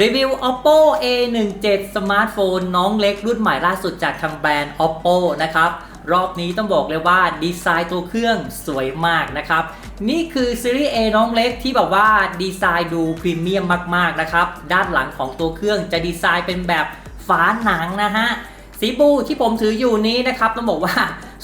รีวิว oppo a17 สมาร์ทโฟนน้องเล็กรุ่นใหม่ล่าสุดจากทางแบรนด์ oppo นะครับ รอบนี้ต้องบอกเลยว่าดีไซน์ตัวเครื่องสวยมากนะครับ นี่คือซีรีส์ A น้องเล็กที่แบบว่าดีไซน์ดูพรีเมียมมากๆนะครับ ด้านหลังของตัวเครื่องจะดีไซน์เป็นแบบฝาหนังนะฮะ สีบูที่ผมถืออยู่นี้นะครับต้องบอกว่า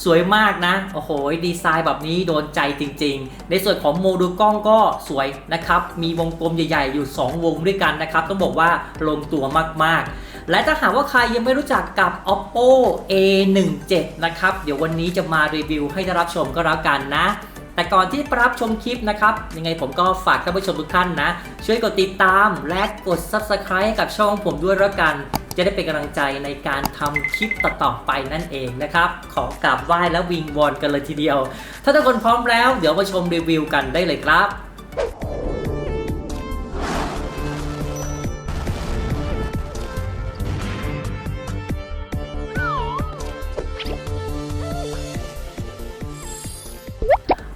สวยมากนะ โอ้โห ดีไซน์แบบนี้โดนใจจริง ๆ ในส่วนของโมดูลกล้องก็สวยนะครับ มีวงกลมใหญ่ ๆ อยู่ 2 วงด้วยกันนะครับ ต้องบอกว่าลงตัวมากๆ และถ้าหากว่าใครยังไม่รู้จักกับ oppo a17 นะครับ เดี๋ยววันนี้จะมารีวิวให้ได้รับชมก็แล้วกันนะแต่ก่อนที่จะรับชมคลิปนะครับ ยังไงผมก็ฝากท่านผู้ชมทุกท่านนะ ช่วยกดติดตามและกด subscribe กับช่องผมด้วยแล้วกัน จะได้เป็นกำลังใจในการทำคลิปต่อๆไปนั่นเองนะครับ ขอกราบไหว้และวิงวอนกันเลยทีเดียว ถ้าทุกคนพร้อมแล้วเดี๋ยวมาชมรีวิวกันได้เลยครับ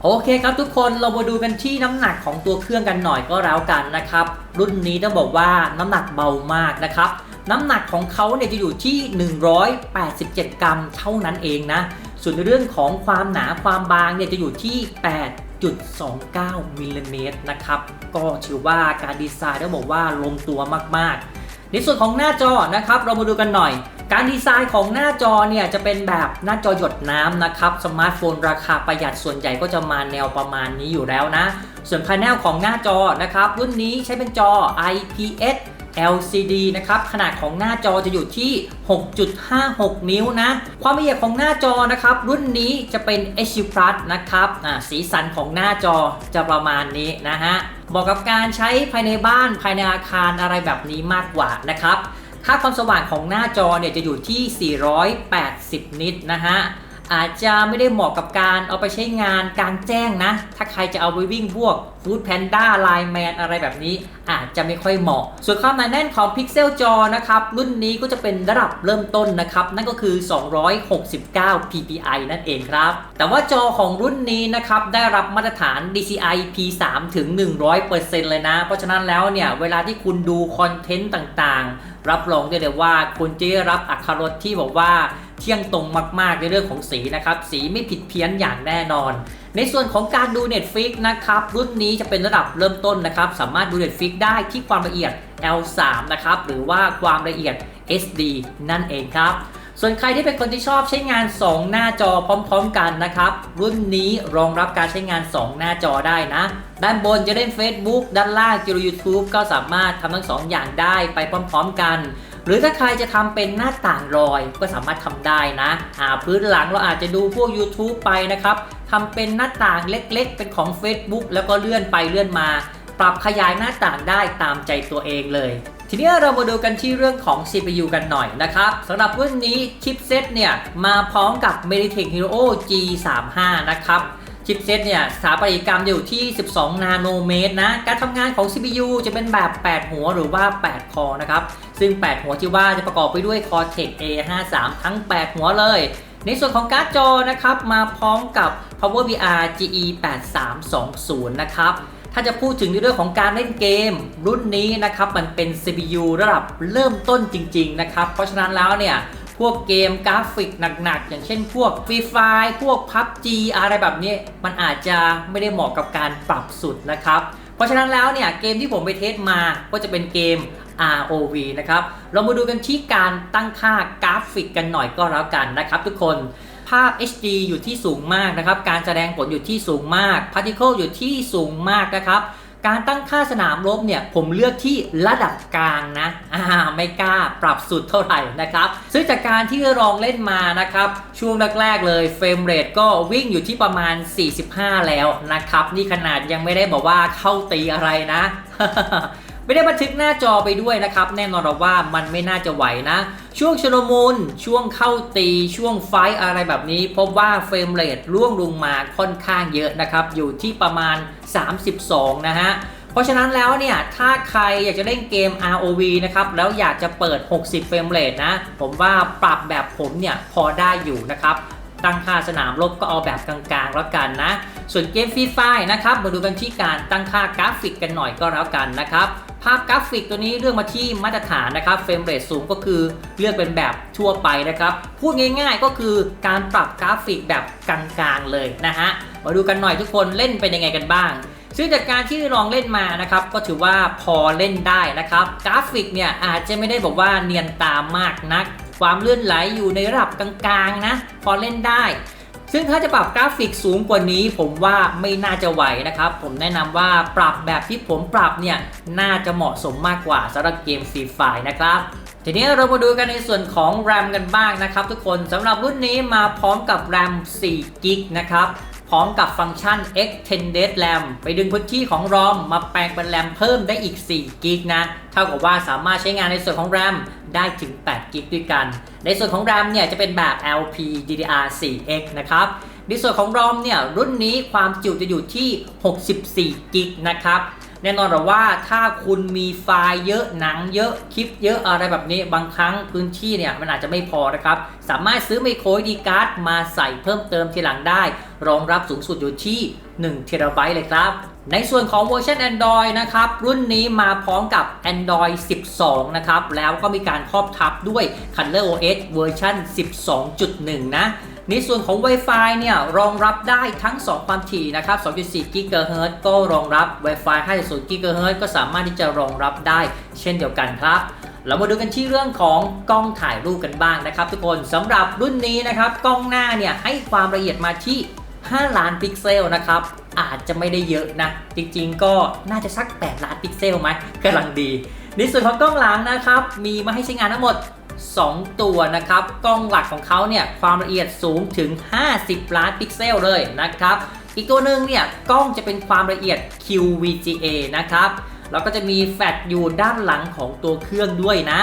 โอเคครับทุกคนเรามาดูกันที่น้ำหนักของตัวเครื่องกันหน่อยก็แล้วกันนะครับ รุ่นนี้ต้องบอกว่าน้ำหนักเบามากนะครับ น้ำหนักของเขาเนี่ยจะอยู่ที่ 187 กรัมเท่านั้นเองนะ ส่วนในเรื่องของความหนาความบางเนี่ยจะอยู่ที่8.29มิลลิเมตรนะครับ ก็ถือว่าการดีไซน์ต้องบอกว่าลงตัวมากๆ ในส่วนของหน้าจอนะครับ เรามาดูกันหน่อย การดีไซน์ของหน้าจอเนี่ยจะเป็นแบบหน้าจอหยดน้ำนะครับ สมาร์ทโฟนราคาประหยัดส่วนใหญ่ก็จะมาแนวประมาณนี้อยู่แล้วนะ ส่วนภายในของหน้าจอนะครับ รุ่นนี้ใช้เป็นจอ IPS LCD นะครับ ขนาดของหน้าจอจะอยู่ที่ 6.56 นิ้วนะ ความละเอียดของหน้าจอนะครับ รุ่นนี้จะเป็น HD Plus นะครับอ่าสีสันของหน้าจอจะประมาณนี้นะฮะเหมาะกับการใช้ภายในบ้านภายในอาคารอะไรแบบนี้มากกว่านะครับ ค่าความสว่างของหน้าจอเนี่ยจะอยู่ที่ 480 นิตนะฮะอาจจะไม่ได้เหมาะกับการเอาไปใช้งานกลางแจ้งนะ ถ้าใครจะเอาไปวิ่งพวก Food Panda Line Man อะไรแบบนี้อาจจะไม่ค่อยเหมาะ ส่วนความหนาแน่นของพิกเซลจอนะครับรุ่นนี้ก็จะเป็นระดับเริ่มต้นนะครับนั่นก็คือ 269 ppi นั่นเองครับ แต่ว่าจอของรุ่นนี้นะครับได้รับมาตรฐาน DCI P3 ถึง 100%เลยนะ เพราะฉะนั้นแล้วเนี่ยเวลาที่คุณดูคอนเทนต์ต่างๆ รับรองได้เลยว่าคุณจะได้รับอัตรสที่บอกว่าเที่ยงตรงมากๆในเรื่องของสีนะครับสีไม่ผิดเพี้ยนอย่างแน่นอน ในส่วนของการดู Netflix นะครับ รุ่นนี้จะเป็นระดับเริ่มต้นนะครับ สามารถดู Netflix ได้ที่ความละเอียด L3 นะครับ หรือว่าความละเอียด SD นั่นเองครับ ส่วนใครที่เป็นคนที่ชอบใช้งาน 2 หน้าจอพร้อมๆ กันนะครับ รุ่นนี้รองรับการใช้งาน 2 หน้าจอได้นะ ด้านบนจะเล่น Facebook ด้านล่างจะดู YouTube ก็สามารถทำทั้ง 2 อย่างได้ไปพร้อม ๆ กัน หรือถ้าใครจะทำเป็นหน้าต่างรอยก็สามารถทำได้นะอ่าพื้นหลังเราอาจจะดูพวก YouTube ไปนะครับทำเป็นหน้าต่างเล็กๆ เป็นของ Facebook แล้วก็เลื่อนไปเลื่อนมา ปรับขยายหน้าต่างได้ตามใจตัวเองเลยทีนี้เรามาดูกันที่เรื่องของ CPU กันหน่อยนะครับสำหรับรุ่นนี้ชิปเซตเนี่ยมาพร้อมกับ Mediatek Helio G35 นะครับ ชิปเซตเนี่ยสถาปัตยกรรมอยู่ที่ 12 นาโนเมตรนะ การทำงานของ CPU จะเป็นแบบ 8 หัวหรือว่า 8 คอนะครับ ซึ่ง 8 หัวที่ว่าจะประกอบไปด้วย Cortex A53 ทั้ง 8 หัวเลย ในส่วนของการ์ดจอนะครับ มาพร้อมกับ Power VR GE 8320 นะครับถ้าจะพูดถึงในเรื่องของการเล่นเกม รุ่นนี้นะครับมันเป็น CPU ระดับเริ่มต้นจริง ๆ นะครับ เพราะฉะนั้นแล้วเนี่ย พวกเกมกราฟิกหนักๆ อย่างเช่นพวก Free Fire พวก PUBG อะไรแบบนี้ มันอาจจะไม่ได้เหมาะกับการปรับสุดนะครับ เพราะฉะนั้นแล้วเนี่ยเกมที่ผมไปเทสมาก็จะเป็นเกม ROV นะครับ เรามาดูกันที่การตั้งค่ากราฟิกกันหน่อยก็แล้วกันนะครับทุกคนภาพ HD อยู่ที่สูงมากนะครับ การแสดงผลอยู่ที่สูงมาก Particle อยู่ที่สูงมากนะครับ การตั้งค่าสนามรบเนี่ยผมเลือกที่ระดับกลางนะอ่าไม่กล้าปรับสุดเท่าไหร่นะครับ ซึ่งจากการที่ลองเล่นมานะครับ ช่วงแรกๆเลยเฟรมเรทก็วิ่งอยู่ที่ประมาณ 45 แล้วนะครับ นี่ขนาดยังไม่ได้บอกว่าเข้าตีอะไรนะ ไม่ได้บันทึกหน้าจอไปด้วยนะครับ แน่นอนเราว่ามันไม่น่าจะไหวนะ ช่วงชลมุนช่วงเข้าตีช่วงไฟอะไรแบบนี้ พบว่าเฟรมเรทร่วงลงมาค่อนข้างเยอะนะครับ อยู่ที่ประมาณ 32 นะฮะเพราะฉะนั้นแล้วเนี่ย ถ้าใครอยากจะเล่นเกม ROV นะครับ แล้วอยากจะเปิด 60 เฟรมเรทนะ ผมว่าปรับแบบผมเนี่ย พอได้อยู่นะครับ ตั้งค่าสนามรบก็เอาแบบกลางๆ แล้วกันนะ ส่วนเกมฟรีไฟนะครับ มาดูกันที่การตั้งค่ากราฟิกกันหน่อยก็แล้วกันนะครับ ภาพกราฟิกตัวนี้เลือกมาที่มาตรฐานนะครับเฟรมเรทสูงก็คือเลือกเป็นแบบทั่วไปนะครับ พูดง่ายๆก็คือการปรับกราฟิกแบบกลางๆเลยนะฮะมาดูกันหน่อยทุกคนเล่นเป็นยังไงกันบ้าง ซึ่งจากการที่ลองเล่นมานะครับก็ถือว่าพอเล่นได้นะครับ กราฟิกเนี่ยอาจจะไม่ได้บอกว่าเนียนตามมากนัก ความเลื่อนไหลอยู่ในระดับกลางๆนะ พอเล่นได้ ซึ่งถ้าจะปรับกราฟิกสูงกว่านี้ผมว่าไม่น่าจะไหวนะครับ ผมแนะนำว่าปรับแบบที่ผมปรับเนี่ย น่าจะเหมาะสมมากกว่าสำหรับเกมฟรีไฟนะครับทีนี้เรามาดูกันในส่วนของ RAM กันบ้างนะครับทุกคนสำหรับรุ่นนี้มาพร้อมกับ RAM 4 g b นะครับ ร้อมกับฟังก์ชัน Extended RAM ไปดึงพื้นที่ของ ROM มาแปลงเป็น RAM เพิ่มได้อีก4 g b นะ เท่ากับว่าสามารถใช้งานในส่วนของ RAM ได้ถึง8 g b ด้วยกัน ในส่วนของ RAM เนี่ยจะเป็นแบบ LPDDR4X นะครับในส่วนของ ROM เนี่ยรุ่นนี้ความจุจะอยู่ที่ 64 g b นะครับ แน่นอนหรอว่าถ้าคุณมีไฟล์เยอะหนังเยอะคลิปเยอะอะไรแบบนี้บางครั้งพื้นที่เนี่ยมันอาจจะไม่พอนะครับ สามารถซื้อไมโครดีการ์ดมาใส่เพิ่มเติมทีหลังได้ รองรับสูงสุดอยู่ที่1 t b เลยครับ ในส่วนของเวอร์ชัน Android นะครับ รุ่นนี้มาพร้อมกับ Android 12 นะครับ แล้วก็มีการครอบทับด้วย Color OS เวอร์ชัน12.1 นะ ในส่วนของ Wi-Fi เนี่ยรองรับได้ทั้ง 2 ความถี่นะครับ 2.4 GHz ก็รองรับ Wi-Fi 5.0 GHz ก็สามารถที่จะรองรับได้เช่นเดียวกันครับเรามาดูกันที่เรื่องของกล้องถ่ายรูปกันบ้างนะครับ ทุกคนสำหรับรุ่นนี้นะครับกล้องหน้าเนี่ยให้ความละเอียดมาที่ 5 ล้านพิกเซลนะครับอาจจะไม่ได้เยอะนะ จริงๆ ก็น่าจะสัก 8 ล้านพิกเซลไหมกำลังดีในส่วนของกล้องหลังนะครับ มีมาให้ใช้งานทั้งหมด 2 ตัวนะครับ กล้องหลักของเขาเนี่ยความละเอียดสูงถึง 50 ล้านพิกเซลเลยนะครับ อีกตัวหนึ่งเนี่ยกล้องจะเป็นความละเอียด QVGA นะครับ แล้วก็จะมีแฟลชอยู่ด้านหลังของตัวเครื่องด้วยนะ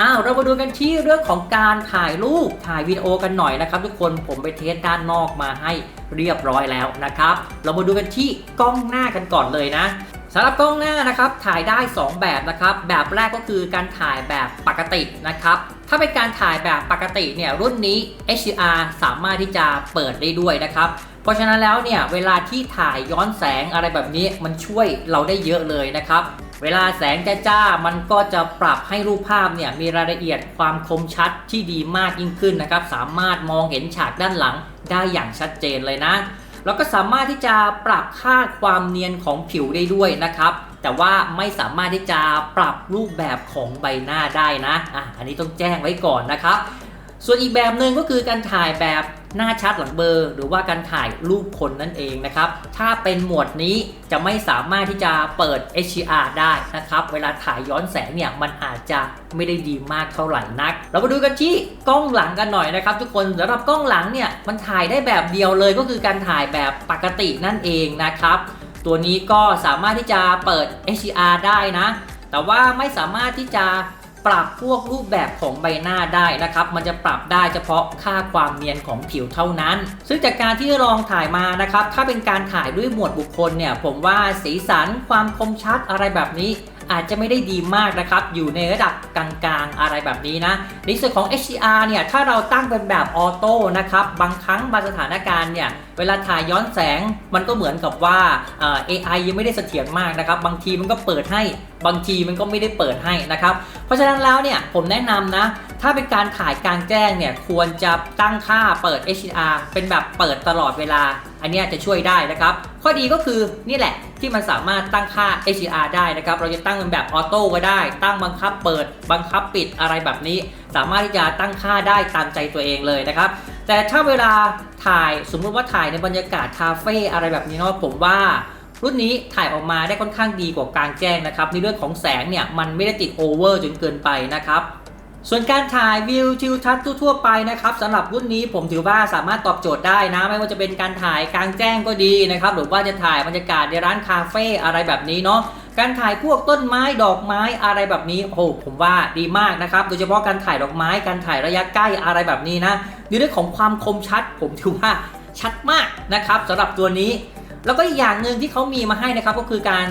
อ้าวเรามาดูกันที่เรื่องของการถ่ายรูปถ่ายวิดีโอกันหน่อยนะครับ ทุกคนผมไปเทสด้านนอกมาให้เรียบร้อยแล้วนะครับ เรามาดูกันที่กล้องหน้ากันก่อนเลยนะ สำหรับกล้องหน้านะครับถ่ายได้ 2 แบบนะครับแบบแรกก็คือการถ่ายแบบปกตินะครับถ้าเป็นการถ่ายแบบปกติเนี่ยรุ่นนี้ HDR สามารถที่จะเปิดได้ด้วยนะครับเพราะฉะนั้นแล้วเนี่ยเวลาที่ถ่ายย้อนแสงอะไรแบบนี้มันช่วยเราได้เยอะเลยนะครับเวลาแสงจ้าๆมันก็จะปรับให้รูปภาพเนี่ยมีรายละเอียดความคมชัดที่ดีมากยิ่งขึ้นนะครับสามารถมองเห็นฉากด้านหลังได้อย่างชัดเจนเลยนะ แล้วก็สามารถที่จะปรับค่าความเนียนของผิวได้ด้วยนะครับแต่ว่าไม่สามารถที่จะปรับรูปแบบของใบหน้าได้นะอะอันนี้ต้องแจ้งไว้ก่อนนะครับ ส่วนอีกแบบหนึ่งก็คือการถ่ายแบบ หน้าชัดหลังเบอร์ หรือว่าการถ่ายรูปคนนั่นเองนะครับ ถ้าเป็นหมวดนี้จะไม่สามารถที่จะเปิด HDR ได้นะครับ เวลาถ่ายย้อนแสงเนี่ยมันอาจจะไม่ได้ดีมากเท่าไหร่นัก เรามาดูกันที่กล้องหลังกันหน่อยนะครับ ทุกคนสำหรับกล้องหลังเนี่ยมันถ่ายได้แบบเดียวเลยก็คือการถ่ายแบบปกตินั่นเองนะครับ ตัวนี้ก็สามารถที่จะเปิด HDR ได้นะ แต่ว่าไม่สามารถที่จะ ปรับพวกรูปแบบของใบหน้าได้นะครับ มันจะปรับได้เฉพาะค่าความเนียนของผิวเท่านั้น ซึ่งจากการที่ลองถ่ายมานะครับ ถ้าเป็นการถ่ายด้วยหมวดบุคคลเนี่ย ผมว่าสีสันความคมชัดอะไรแบบนี้ อาจจะไม่ได้ดีมากนะครับ อยู่ในระดับกลางๆ อะไรแบบนี้นะในส่วนของ HDR เนี่ยถ้าเราตั้งเป็นแบบออโต้นะครับบางครั้งบางสถานการณ์เนี่ยเวลาถ่ายย้อนแสงมันก็เหมือนกับว่า AI ยังไม่ได้เสถียรมากนะครับ บางทีมันก็เปิดให้บางทีมันก็ไม่ได้เปิดให้นะครับ เพราะฉะนั้นแล้วเนี่ยผมแนะนำนะ ถ้าเป็นการถ่ายกลางแจ้งเนี่ยควรจะตั้งค่าเปิด HDR เป็นแบบเปิดตลอดเวลา อันนี้จะช่วยได้นะครับ ข้อดีก็คือนี่แหละ ที่มันสามารถตั้งค่า HDR ได้นะครับ เราจะตั้งเป็นแบบออโต้ก็ได้ ตั้งบังคับเปิด บังคับปิดอะไรแบบนี้ สามารถที่จะตั้งค่าได้ตามใจตัวเองเลยนะครับ แต่ถ้าเวลาถ่ายสมมุติว่าถ่ายในบรรยากาศคาเฟ่อะไรแบบนี้เนาะผมว่ารุ่นนี้ถ่ายออกมาได้ค่อนข้างดีกว่ากลางแจ้งนะครับในเรื่องของแสงเนี่ยมันไม่ได้ติดโอเวอร์จนเกินไปนะครับ ส่วนการถ่ายวิวทิวทัศน์ทั่วไปนะครับสำหรับรุ่นนี้ผมถือว่าสามารถตอบโจทย์ได้นะ ไม่ว่าจะเป็นการถ่ายกลางแจ้งก็ดีนะครับหรือว่าจะถ่ายบรรยากาศในร้านคาเฟ่อะไรแบบนี้เนาะการถ่ายพวกต้นไม้ดอกไม้อะไรแบบนี้โอ้โหผมว่าดีมากนะครับโดยเฉพาะการถ่ายดอกไม้การถ่ายระยะใกล้อะไรแบบนี้นะในเรื่องของความคมชัด ผมถือว่าชัดมากนะครับสำหรับตัวนี้ แล้วก็อีกอย่างหนึ่งที่เขามีมาให้นะครับก็คือการ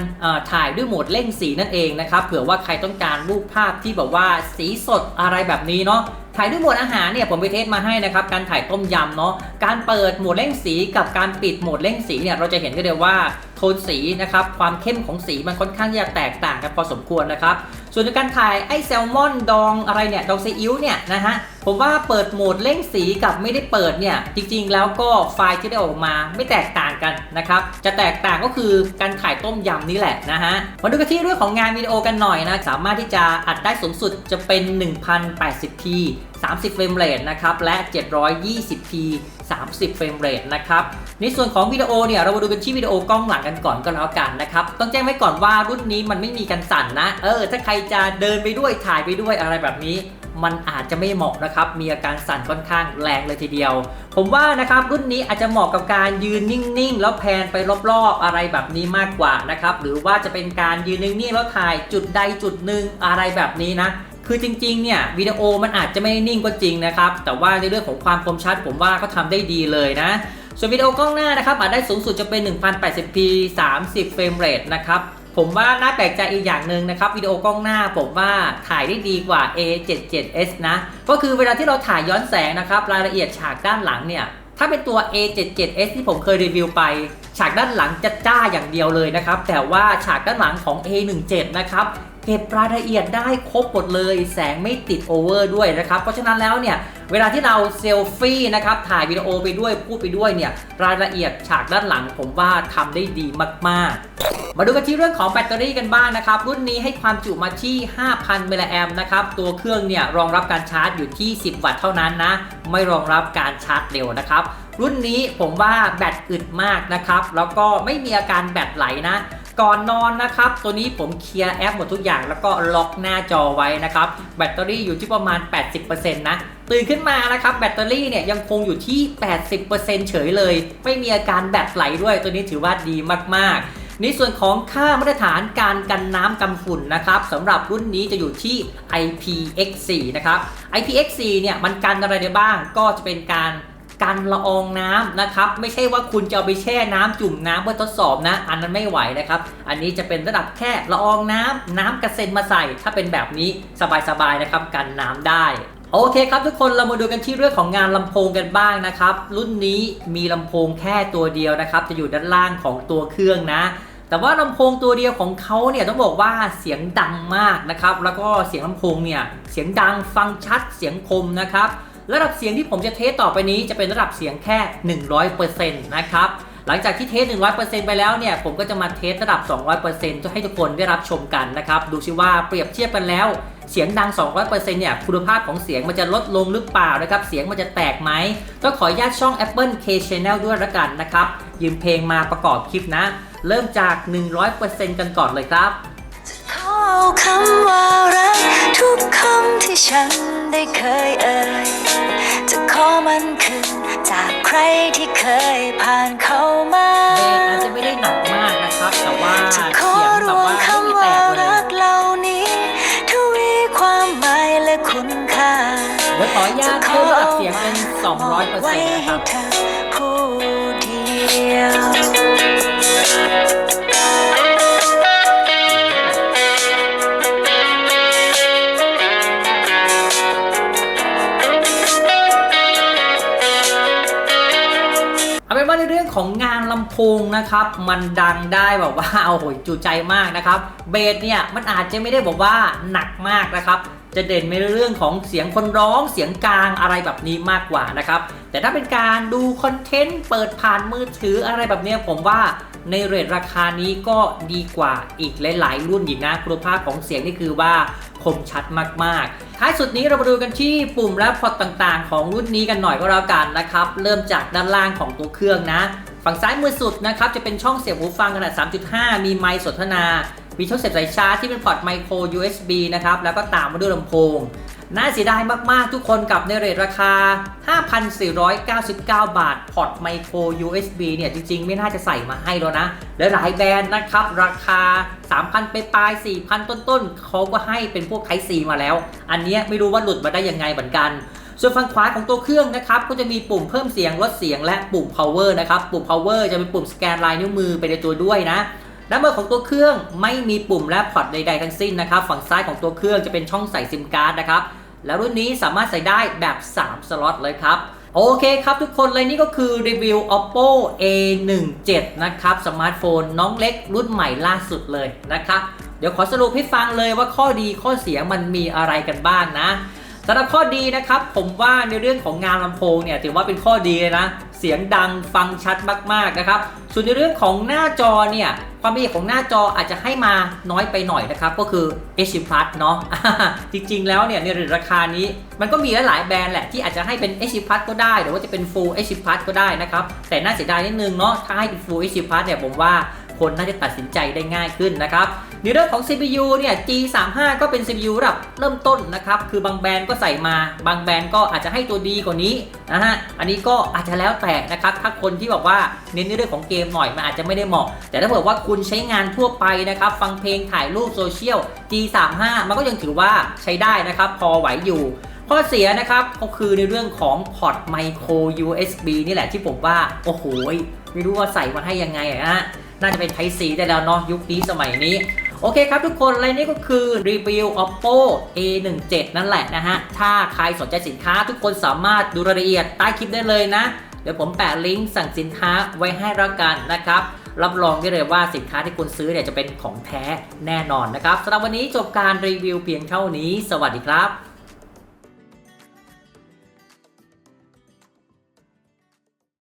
ถ่ายด้วยโหมดเร่งสีนั่นเองนะครับเผื่อว่าใครต้องการรูปภาพที่แบบว่าสีสดอะไรแบบนี้เนาะถ่ายด้วยโหมดอาหารเนี่ยผมไปเทสมาให้นะครับการถ่ายต้มยำเนาะการเปิดโหมดเร่งสีกับการปิดโหมดเร่งสีเนี่ยเราจะเห็นกันเลยว่า ทนสีนะครับ ความเข้มของสีมันค่อนข้างจะแตกต่างกันพอสมควรนะครับ ส่วนในการถ่ายไอ้แซลมอนดองอะไรเนี่ยดองซีอิ๊วเนี่ยนะฮะผมว่าเปิดโหมดเร่งสีกับไม่ได้เปิดเนี่ยจริงๆ แล้วก็ไฟล์ที่ได้ออกมาไม่แตกต่างกันนะครับจะแตกต่างก็คือการถ่ายต้มยำนี่แหละนะฮะมาดูกันที่เรื่องของงานวิดีโอกันหน่อยนะสามารถที่จะอัดได้สูงสุดจะเป็น 1080p 30เฟรมเรทนะครับและ 720p 30 เฟรมเรทนะครับ ในส่วนของวิดีโอเนี่ย เรามาดูกันที่วิดีโอกล้องหลังกันก่อนก็แล้วกันนะครับ ต้องแจ้งไว้ก่อนว่ารุ่นนี้มันไม่มีกันสั่นนะ เออ ถ้าใครจะเดินไปด้วยถ่ายไปด้วยอะไรแบบนี้มันอาจจะไม่เหมาะนะครับ มีอาการสั่นค่อนข้างแรงเลยทีเดียว ผมว่านะครับรุ่นนี้อาจจะเหมาะกับการยืนนิ่งๆ แล้วแพนไปรอบๆ อะไรแบบนี้มากกว่านะครับ หรือว่าจะเป็นการยืนนิ่งๆ แล้วถ่ายจุดใดจุดหนึ่งอะไรแบบนี้นะ คือจริงๆเนี่ยวิดีโอมันอาจจะไม่นิ่งก็จริงนะครับ แต่ว่าในเรื่องของความคมชัดผมว่าเขาทำได้ดีเลยนะ ส่วนวิดีโอกล้องหน้านะครับอาจได้สูงสุดจะเป็น 1080p 30 เฟรมเรทนะครับผมว่าน่าแปลกใจอีกอย่างหนึ่งนะครับวิดีโอกล้องหน้าผมว่าถ่ายได้ดีกว่า A77s นะก็คือเวลาที่เราถ่ายย้อนแสงนะครับรายละเอียดฉากด้านหลังเนี่ยถ้าเป็นตัว A77s ที่ผมเคยรีวิวไป ฉากด้านหลังจะจ้าอย่างเดียวเลยนะครับแต่ว่าฉากด้านหลังของ A17 นะครับ เก็บรายละเอียดได้ครบหมดเลย แสงไม่ติดโอเวอร์ด้วยนะครับ เพราะฉะนั้นแล้วเนี่ย เวลาที่เราเซลฟี่นะครับ ถ่ายวิดีโอไปด้วยพูดไปด้วยเนี่ย รายละเอียดฉากด้านหลังผมว่าทำได้ดีมากๆ มาดูกันที่เรื่องของแบตเตอรี่กันบ้างนะครับ รุ่นนี้ให้ความจุมาที่ 5,000มิลลิแอมนะครับ ตัวเครื่องเนี่ยรองรับการชาร์จอยู่ที่ 10 วัตต์เท่านั้นนะ ไม่รองรับการชาร์จเร็วนะครับรุ่นนี้ผมว่าแบตอึดมากนะครับ แล้วก็ไม่มีอาการแบตไหลนะ ก่อนนอนนะครับ ตัวนี้ผมเคลียร์แอปหมดทุกอย่างแล้วก็ล็อกหน้าจอไว้นะครับ แบตเตอรี่อยู่ที่ประมาณ 80%นะตื่นขึ้นมานะครับแบตเตอรี่เนี่ยยังคงอยู่ที่ 80%เฉยเลย ไม่มีอาการแบตไหลด้วย ตัวนี้ถือว่าดีมากๆในส่วนของค่ามาตรฐานการกันน้ำกันฝุ่นนะครับสำหรับรุ่นนี้จะอยู่ที่ IPX4 นะครับ IPX4 เนี่ยมันกันอะไรได้บ้างก็จะเป็นการ กันละอองน้ำนะครับ ไม่ใช่ว่าคุณจะเอาไปแช่น้ำจุ่มน้ำเพื่อทดสอบนะ อันนั้นไม่ไหวนะครับ อันนี้จะเป็นระดับแค่ละอองน้ำน้ำกระเซ็นมาใส่ ถ้าเป็นแบบนี้สบายๆนะครับกันน้ำได้โอเคครับทุกคนเรามาดูกันที่เรื่องของงานลำโพงกันบ้างนะครับ รุ่นนี้มีลำโพงแค่ตัวเดียวนะครับ จะอยู่ด้านล่างของตัวเครื่องนะ แต่ว่าลำโพงตัวเดียวของเขาเนี่ยต้องบอกว่าเสียงดังมากนะครับ แล้วก็เสียงลำโพงเนี่ยเสียงดังฟังชัดเสียงคมนะครับ ระดับเสียงที่ผมจะเทสต่อไปนี้จะเป็นระดับเสียงแค่ 100%นะครับหลังจากที่เทส 100%ไปแล้วเนี่ยผมก็จะมาเทสระดับ 200%เพื่อให้ทุกคนได้รับชมกันนะครับดูซิว่าเปรียบเทียบกันแล้ว เสียงดัง 200%เนี่ยคุณภาพของเสียงมันจะลดลงหรือเปล่านะครับเสียงมันจะแตกไหมต้องขออนุญาตช่อง Apple K Channel ด้วยละกันนะครับยืมเพลงมาประกอบคลิปนะ เริ่มจาก 100%กันก่อนเลยครับคำว่ารักทุกคำที่ฉันได้เคยเอ่ย จะขอมันคืนจากใครที่เคยผ่านเข้ามาเบสอาจจะไม่ได้หนักมากนะครับ แต่ว่าจะเสีขอยงรแบบวมว่าไม่มีคำแตว่ากเลยรักเหล่านี้ทวีความหมายและคุณค่าเดี๋ยวขออนุญาตเพิ่มระดับเสียงเป็น200%ไว้นะคให้รับเธอผู้เดียวเของงานลำโพงนะครับ มันดังได้แบบว่าเอาโหยจุใจมากนะครับ เบสเนี่ยมันอาจจะไม่ได้บอกว่าหนักมากนะครับ จะเด่นในเรื่องของเสียงคนร้องเสียงกลางอะไรแบบนี้มากกว่านะครับ แต่ถ้าเป็นการดูคอนเทนต์เปิดผ่านมือถืออะไรแบบนี้ผมว่าในเรทราคานี้ก็ดีกว่าอีกหลาย ๆ รุ่นอีกนะคุณภาพของเสียงนี่คือว่า คมชัดมากๆ ท้ายสุดนี้เรามาดูกันที่ปุ่มและพอร์ตต่างๆ ของรุ่นนี้กันหน่อยก็แล้วกันนะครับ เริ่มจากด้านล่างของตัวเครื่องนะ ฝั่งซ้ายมือสุดนะครับจะเป็นช่องเสียบหูฟังขนาด 3.5 มีไมค์สนทนา มีช่องเสียบสายชาร์จที่เป็นพอร์ตไมโคร USB นะครับ แล้วก็ตามมาด้วยลำโพง น่าเสียดายมากๆทุกคนกับในเรทราคา 5,499 บาท พอร์ตไมโคร USB เนี่ย จริงๆ ไม่น่าจะใส่มาให้แล้วนะ และหลายแบรนด์นะครับ ราคา 3,000 ไปปลาย 4,000 ต้นๆ เขาก็ให้เป็นพวกไทซีมาแล้ว อันเนี้ยไม่รู้ว่าหลุดมาได้ยังไงเหมือนกัน ส่วนฝั่งขวาของตัวเครื่องนะครับ ก็จะมีปุ่มเพิ่มเสียงลดเสียงและปุ่ม power นะครับ ปุ่ม power จะเป็นปุ่มสแกนลายนิ้วมือไปในตัวด้วยนะด้านบนของตัวเครื่องไม่มีปุ่มและพอร์ตใดๆทั้งสิ้นนะครับ ฝั่งซ้ายของตัวเครื่องจะเป็นช่องใส่ซิมการ์ดนะครับ แล้วรุ่นนี้สามารถใส่ได้แบบ 3 สล็อตเลยครับ โอเคครับทุกคนเลยนี่ก็คือรีวิว oppo a17 นะครับ สมาร์ทโฟนน้องเล็กรุ่นใหม่ล่าสุดเลยนะครับ เดี๋ยวขอสรุปให้ฟังเลยว่าข้อดีข้อเสียมันมีอะไรกันบ้างนะสำหรับข้อดีนะครับ ผมว่าในเรื่องของงานลำโพงเนี่ยถือว่าเป็นข้อดีเลยนะ เสียงดังฟังชัดมากๆนะครับ ส่วนในเรื่องของหน้าจอเนี่ยความละเอียดของหน้าจออาจจะให้มาน้อยไปหน่อยนะครับ ก็คือ HD Plus เนาะจริงๆ แล้วเนี่ยในราคานี้ มันก็มีหลายๆแบรนด์แหละที่อาจจะให้เป็น HD Plus ก็ได้ หรือว่าจะเป็น Full HD Plus ก็ได้นะครับ แต่น่าเสียดายนิดนึงเนาะถ้าให้เป็น Full HD Plus เนี่ยผมว่าคนน่าจะตัดสินใจได้ง่ายขึ้นนะครับ ในเรื่องของ CPU เนี่ย G35 ก็เป็น CPU ระดับเริ่มต้นนะครับ คือบางแบรนด์ก็ใส่มา บางแบรนด์ก็อาจจะให้ตัวดีกว่านี้นะฮะ อันนี้ก็อาจจะแล้วแต่นะครับ ถ้าคนที่บอกว่าเน้นในเรื่องของเกมหน่อยมันอาจจะไม่ได้เหมาะ แต่ถ้าเกิดว่าคุณใช้งานทั่วไปนะครับ ฟังเพลง ถ่ายรูปโซเชียล G35 มันก็ยังถือว่าใช้ได้นะครับ พอไหวอยู่ข้อเสียนะครับก็คือในเรื่องของพอร์ตไมโคร USB นี่แหละที่ผมว่า โอ้โหไม่รู้ว่าใส่มาให้ยังไงอะฮะน่าจะเป็น Type C ได้แล้วเนาะยุคนี้สมัยนี้ โอเคครับทุกคนและนี่ก็คือรีวิว oppo a17 นั่นแหละนะฮะ ถ้าใครสนใจสินค้าทุกคนสามารถดูรายละเอียดใต้คลิปได้เลยนะ เดี๋ยวผมแปะลิงก์สั่งสินค้าไว้ให้ละกันนะครับรับรองได้เลยว่าสินค้าที่คุณซื้อเนี่ยจะเป็นของแท้แน่นอนนะครับสำหรับวันนี้จบการรีวิวเพียงเท่านี้ สวัสดีครับ